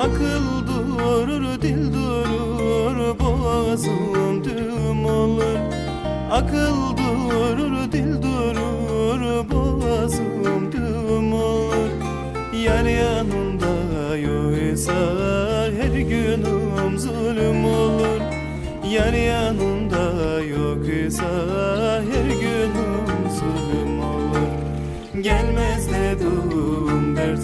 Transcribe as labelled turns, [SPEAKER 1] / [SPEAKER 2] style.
[SPEAKER 1] Akıl durur, dil durur, boğazım düğüm olur. Akıl durur, dil durur, boğazım düğüm olur. Yar yanında yoksa her günüm zulüm olur. Yar yanında yoksa her günüm zulüm olur. Gelmez dedim geldi